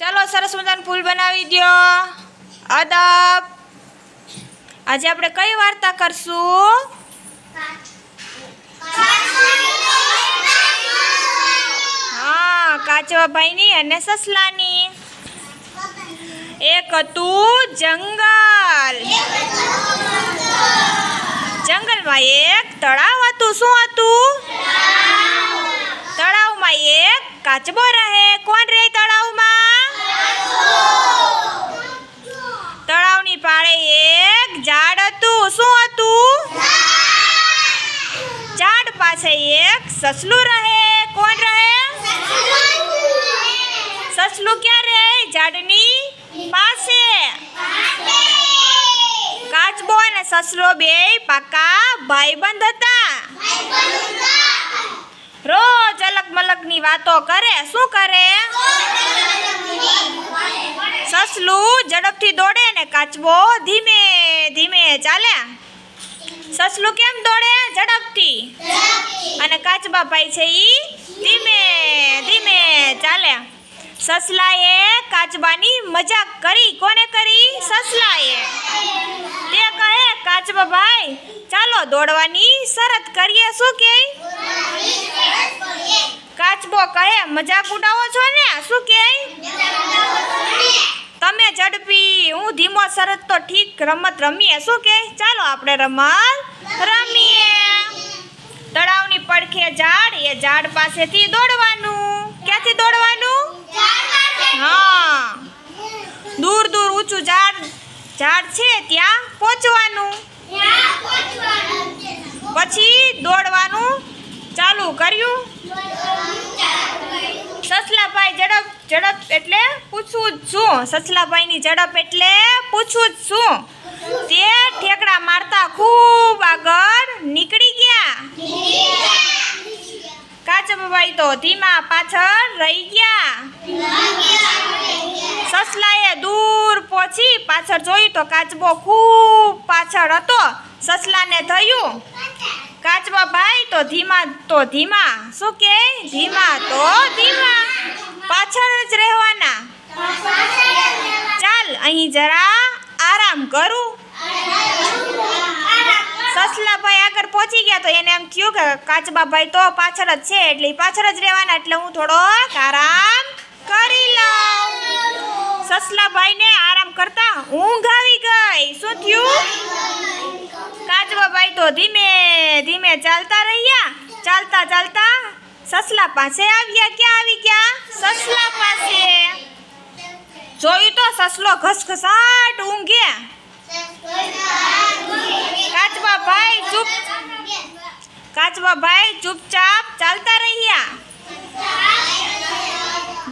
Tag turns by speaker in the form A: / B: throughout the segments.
A: ચાલો સરસ મજાનું ફૂલ બનાવી દ્યો. અદબ. આજે આપણે કઈ વાર્તા કરશું? હા કાચવાભાઈની અને સસલાની. એક હતું જંગલ. જંગલમાં એક તળાવ હતું. શું હતું? તળાવમાં એક કાચબો રહે કોણ રહે તળાવમાં તળાવની પાળે એક ઝાડ હતું શું હતું ઝાડ પાસે એક સસલું રહે કોણ રહે સસલું ક્યાં રહે ઝાડની પાસે કાચબો અને સસલો બે પાકા ભાઈબંધ હતા રોજ અલગ મલકની વાતો કરે શું કરે સસલું ઝડપથી દોડે ને કાચબો ધીમે ધીમે ચાલે સસલું કેમ દોડે? ઝડપથી. અને કાચબા ભાઈ છે ઈ ધીમે ધીમે ચાલે. સસલાએ કાચબાની મજાક કરી. કોને કરી? સસલાએ. તે કહે કાચબા ભાઈ ચાલો દોડવાની શરત કરીએ. શું કે? કાચબો કહે મજાક ઉડાવો છો ને? શું કે? તમે ઝડપી હું ધીમો શરત તો ઠીક રમત રમીએ. શું કે? ચાલો આપણે રમત રમીએ. તળાવની પડખે ઝાડ એ ઝાડ પાસેથી દોડવાનું. ક્યાંથી દોડવાનું? હા. દૂર દૂર ઊંચું ઝાડ ઝાડ છે ત્યાં પહોંચવાનું. પછી દોડવાનું ચાલુ કર્યું. સસલાભાઈ ઝડપ ઝડપ એટલે પૂછવું જ શું સસલાભાઈની ઝડપ એટલે પૂછવું જ શું તે ઠેકડા મારતા ખૂબ આગળ નીકળી ગયા. કાચબાભાઈ તો ધીમા પાછળ રહી ગયા. સસલાએ દૂર પહોંચી પાછળ જોયું તો કાચબો ખૂબ પાછળ હતો. સસલાને થયું કાચબા ભાઈ તો ધીમા તો ધીમા. શું કે? ધીમા, તો ધીમા. પાછળ જ રહેવાના. ચાલ, અહીં જરા આરામ કરું. સસલાભાઈ આગળ પહોંચી ગયા તો એને એમ થયું કે કાચબાભાઈ તો પાછળ જ છે, એટલે પાછળ જ રહેવાના, એટલે હું થોડોક આરામ કરી લઉં. સસલાભાઈને આરામ કરતા ઊંઘ આવી ગઈ. શું થયું? કાચબાભાઈ તો ધીમે ધીમે ચાલતા રહ્યા. ચાલતા ચાલતા સસલા પાસે આવ્યા. ક્યાં આવી સસલો ઘસઘસાટ ઊંઘે. કાચબા ભાઈ ચૂપ કાચબા ભાઈ ચૂપચાપ ચાલતા રહ્યા.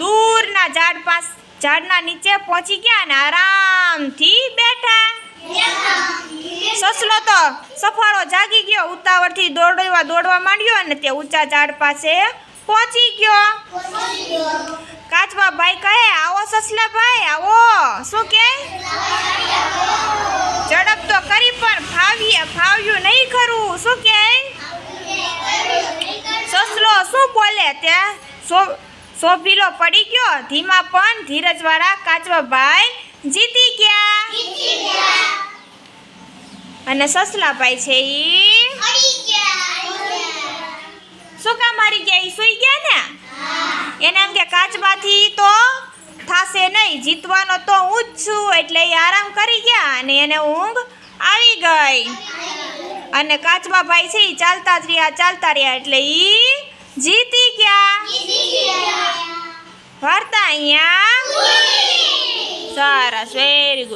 A: દૂરના ઝાડ પાસ ઝાડના નીચે પહોંચી ગયા અને આરામથી બેઠા. સસલો તો સફાળો જાગી ગયો. ઉતાવળથી દોડવા દોડવા માંડ્યો અને તે ઊંચા ઝાડ પાસે પહોંચી ગયો. કાચબા ભાઈ કહે આવો સસલા ભાઈ આવો. શું કે? ઝડપ તો કરી પણ ફાવી, ફાવ્યું નહીં ખરું. શું કે? સસલો શું બોલે ત્યાં સો સોભીલો પડી ગયો. ધીમા પણ ધીરજવાળા કાચવા ભાઈ જીતી ગયા. અને સસલા ભાઈ છે ઈ? શું કામ મારી ગયા? ઈ સુઈ ગયા ને? એને એમ કે કાચબાથી તો? થાશે નહીં. જીતવાનો તો હું જ છું. એટલે એ આરામ કરી ગયા અને એને ઊંઘ આવી ગઈ. અને કાચબા ભાઈ છે એ ચાલતા જ રહ્યા ચાલતા રહ્યા એટલે એ જીતી ગયા. વાર્તા અહીંયા. સરસ. Very good